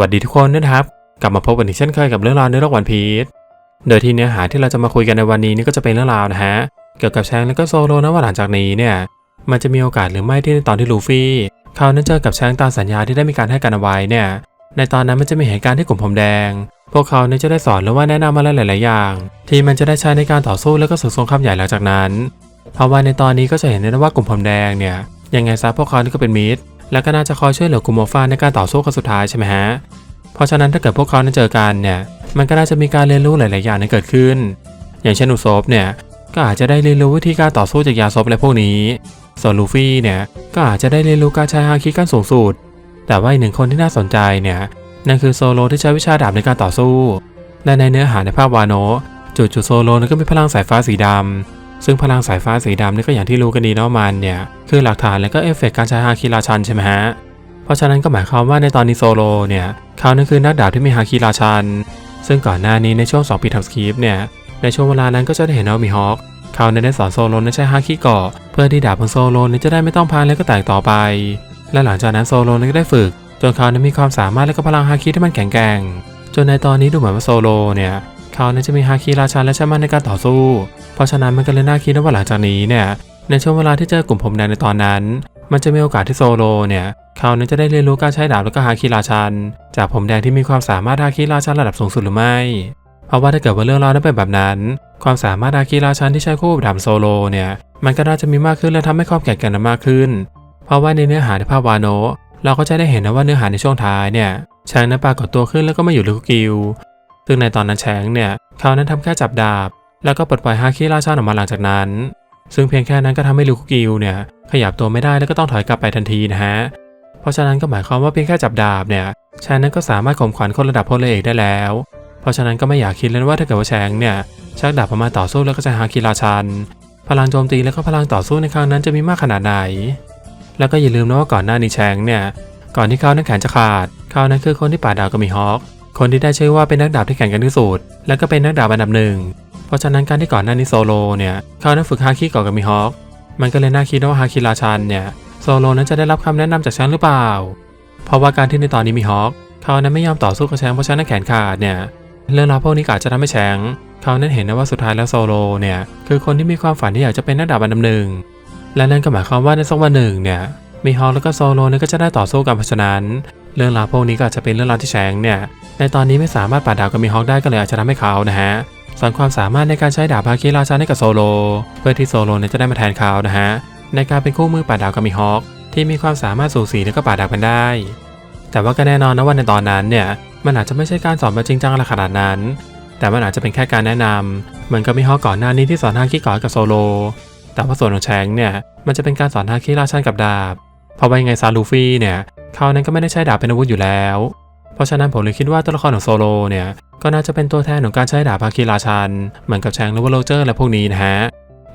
วัสดีทุกคนนะครับ กลับมาพบกันอีกเช่นเคยกับเรื่องราวในโลกวันพีชโดยที่เนื้อหาที่เราจะมาคุยกันในวันนี้นี่ก็จะเป็นเรื่องราวนะฮะเกี่ยวกับแชงและก็โซโลนะว่าหลังจากนี้เนี่ยมันจะมีโอกาสหรือไม่ที่ในตอนที่ลูฟี่เขานั้นเจอกับแชงตามสัญญาที่ได้มีการให้กันเอาไว้เนี่ยในตอนนั้นมันจะมีเหตุการณ์ที่กลุ่มผมแดง พวกเขาเนี่ยจะได้สอนหรือว่าแนะนำอะไรหลาย ๆ อย่าง ที่มันจะได้ใช้ในการต่อสู้แล้วก็ศึกสงครามใหญ่หลังจากนั้นเพราะว่าในตอนนี้ก็จะเห็นได้ว่ากลุ่มผมแดงเนี่ยยังไงซะพวกเขานี่ก็เป็นมิตร และก็น่าจะคอยช่วยเหลือกลุ่มโมฟาในการต่อสู้ครั้งสุดท้ายใช่ไหมฮะ เพราะฉะนั้นถ้าเกิดพวกเขานั้นเจอกันเนี่ย มันก็น่าจะมีการเรียนรู้หลาย ๆ อย่างนั้นเกิดขึ้น อย่างเช่นอุซบเนี่ยก็อาจจะได้เรียนรู้วิธีการต่อสู้จากยาซบอะไรพวกนี้ ส่วนลูฟี่เนี่ยก็อาจจะได้เรียนรู้การใช้ฮาคิขั้นสูงสุด แต่ว่าอีกหนึ่งคนที่น่าสนใจเนี่ยนั่นคือโซโลที่ใช้วิชาดาบในการต่อสู้และในเนื้อหาในภาพวาโนะจู่ๆโซโลนั้นก็มีพลังสายฟ้าสีดำ ซึ่งพลังสายฟ้าสีดำนี่ก็อย่างที่รู้กันดีเนาะมันเนี่ยคือหลักฐานและก็เอฟเฟกต์การใช้ฮาคิราชันใช่ไหมฮะเพราะฉะนั้นก็หมายความว่าในตอนนี้โซโลเนี่ยเขานั่นคือนักดาบที่มีฮาคิราชัน ซึ่งก่อนหน้านี้ในช่วง 2 ปีทำสคริปต์เนี่ยในช่วงเวลานั้นก็จะได้เห็นว่ามีฮอคเขาเนี่ยได้สอนโซโลนั้นใช้ฮาคิเกาะเพื่อที่ดาบของโซโลนี้จะได้ไม่ต้องพังและก็แตกต่อไป และหลังจากนั้นโซโลนั้นก็ได้ฝึกจนเขานั้นมีความสามารถและก็พลังฮาคิที่มันแข็งแกร่งจนในตอนนี้ดูเหมือนว่าโซโลเนี่ย เขานั้นจะมีฮาคิราชันและใช้มันในการต่อสู้ เพราะฉะนั้นมันก็เลยน่าคิดนะว่าหลังจากนี้เนี่ยในช่วงเวลาที่เจอกลุ่มผมแดงในตอนนั้น มันจะมีโอกาสที่โซโลเนี่ยเขานั้นจะได้เรียนรู้การใช้ดาบแล้วก็ฮาคิราชัน จากผมแดงที่มีความสามารถฮาคิราชันระดับสูงสุดหรือไม่ เพราะว่าถ้าเกิดว่าเรื่องราวนั้นเป็นแบบนั้น ความสามารถฮาคิราชันที่ใช้คู่กับดาบโซโลเนี่ยมันก็น่าจะมีมากขึ้นและทำให้ความแข็งกันมากขึ้น เพราะว่าในเนื้อหาในภาพวาโนเราก็จะได้เห็นนะว่าเนื้อหาในช่วงท้ายเนี่ยแชงนั้นปรากฏตัวขึ้นแล้วก็มาอยู่ในคุกกิล ซึ่งในตอนนั้นแชงเนี่ยเขานั้นทำแค่จับดาบ แล้วก็ปลดปล่อยฮาคิราชันออกมาหลังจากนั้น ซึ่งเพียงแค่นั้นก็ทำให้ลูกกิลเนี่ยขยับตัวไม่ได้แล้วก็ต้องถอยกลับไปทันทีนะฮะ เพราะฉะนั้นก็หมายความว่าเพียงแค่จับดาบเนี่ยแชงนั้นก็สามารถข่มขวัญคนระดับพลเอกได้แล้ว เพราะฉะนั้นก็ไม่อยากคิดเลยนว่าถ้าเกิดว่าแชงเนี่ยชักดาบออกมาต่อสู้แล้วก็จะฮาคิราชัน พลังโจมตีและก็พลังต่อสู้ในครั้งนั้นจะมีมากขนาดไหน แล้วก็อย่าลืมนะว่าก่อนหน้านี้แชงเนี่ยก่อนที่เขานั้นแขนจะขาดเขานั้นคือคนที่ป่าดาวกับมีฮอค คนที่ได้ชื่อว่าเป็นนักดาบที่แข็งแกร่งที่สุด และก็เป็นนักดาบอันดับหนึ่ง เพราะฉะนั้นการที่ก่อนหน้านี้โซโลเนี่ยเขานั้นฝึกฮาคิก่อนกับมีฮอคมันก็เลยน่าคิดว่าฮาคิราชันเนี่ยโซโลนั้นจะได้รับคำแนะนำจากแชงหรือเปล่า เพราะว่าการที่ในตอนนี้มีฮอคเขานั้นไม่ยอมต่อสู้กับแชงเพราะแชงนั้นแขนขาดเนี่ยเรื่องราวพวกนี้อาจจะทำให้แชงเขานั้นเห็นนะว่าสุดท้ายแล้วโซโลเนี่ยคือคนที่มีความฝันที่อยากจะเป็นนักดาบอันดับหนึ่งและนั่นก็หมายความว่าในสักวันหนึ่งเนี่ย มีฮอลแล้วก็โซโลเนี่ยก็จะได้ต่อสู้กันเพราะฉะนั้น เรื่องราวพวกนี้ก็อาจจะเป็นเรื่องราวที่แชงเนี่ยในตอนนี้ไม่สามารถปาดดาวกับมีฮอคได้ก็เลยอาจจะทำให้เขานะฮะสอนความสามารถในการใช้ดาบฮาคิราชันให้กับโซโลเพื่อที่โซโลเนี่ยจะได้มาแทนเขานะฮะในการเป็นคู่มือปาดดาวกับมีฮอคที่มีความสามารถสูสีและก็ปาดดาวกันได้ แต่ว่าก็แน่นอนนะว่าในตอนนั้นเนี่ยมันอาจจะไม่ใช่การสอนแบบจริงจังอะไรขนาดนั้น แต่มันอาจจะเป็นแค่การแนะนำเหมือนกับมีฮอคก่อนหน้านี้ที่สอนฮาคิก่อนกับโซโล แต่ว่าส่วนของแชงเนี่ยมันจะเป็นการสอนฮาคิราชันกับดาบ เพราะว่ายังไงซาลูฟี่เนี่ยเขานั้นก็ไม่ได้ใช้ดาบเป็นอาวุธอยู่แล้ว เพราะฉะนั้นผมเลยคิดว่าตัวละครของโซโลเนี่ยก็น่าจะเป็นตัวแทนของการใช้ดาบฮาคิราชัน เหมือนกับแชงหรือว่าโรเจอร์และพวกนี้นะฮะ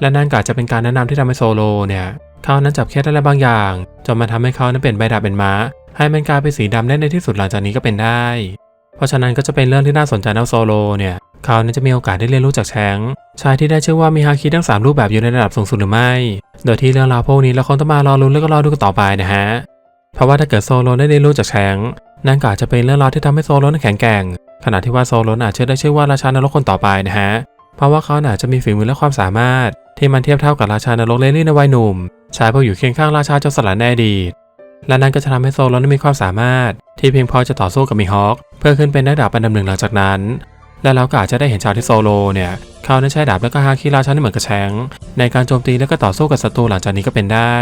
และนั่นก็อาจจะเป็นการแนะนำที่ทำให้โซโลเนี่ยเขานั้นจับเคสอะไรบางอย่างจนมาทำให้เขานั้นเป็นใบดาบเป็นม้าให้มันกลายเป็นสีดำได้ในที่สุดหลังจากนี้ก็เป็นได้ เพราะฉะนั้นก็จะเป็นเรื่องที่น่าสนใจนะโซโลเนี่ยเขานั้จะมีโอกาสได้เรียนรู้จากแชงชายที่ได้ชื่อว่ามีฮาคิทั้ง 3 รูปแบบอยู่ในระดับสูงสุดหรือไม่ โดยที่เรื่องราวพวกนี้เราคงต้องมารอลุ้นแล้วก็รอดูกันต่อไปนะฮะ เพราะว่าถ้าเกิดโซโลได้เรียนรู้จากแชงนั่นก็อาจจะเป็นเรื่องราวที่ทำให้โซโลนั้นแข็งแกร่ง ขณะที่ว่าโซโลอาจจะได้ชื่อว่าราชานรกคนต่อไปนะฮะ เพราะว่าเขาอาจจะมีฝีมือและความสามารถ ที่มันเทียบเท่ากับราชานรกเลนลี่ในวัยหนุ่ม ชายผู้อยู่เคียงข้างราชาจนสลัดในอดีตและนั่นก็จะทำให้โซโลนั้นมีความสามารถ ที่เพียงพอจะต่อสู้กับมีฮอคเพื่อขึ้นเป็นนักดาบอันดับหนึ่งหลังจากนั้น และเราก็อาจจะได้เห็นชาวที่โซโลเนี่ยเขานั้นใช้ดาบและก็ฮาคิราชันเหมือนกับแชงในการโจมตีและก็ต่อสู้กับศัตรูหลังจากนี้ก็เป็นได้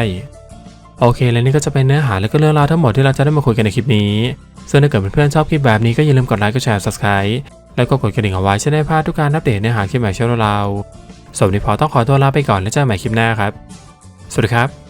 โอเค และนี่ก็จะเป็นเนื้อหาและก็เรื่องราวทั้งหมดที่เราจะได้มาคุยกันในคลิปนี้ซึ่งถ้าเกิดเพื่อนๆชอบคลิปแบบนี้ก็อย่าลืมกดไลค์กดแชร์ subscribe แล้วก็กดกระดิ่งเอาไว้จะได้พลาดทุกการอัปเดตเนื้อหาคลิปใหม่ช่องเราสวัสดีพอต้องขอตัวลาไปก่อนแล้วเจอกันใหม่คลิปหน้าครับ สวัสดีครับ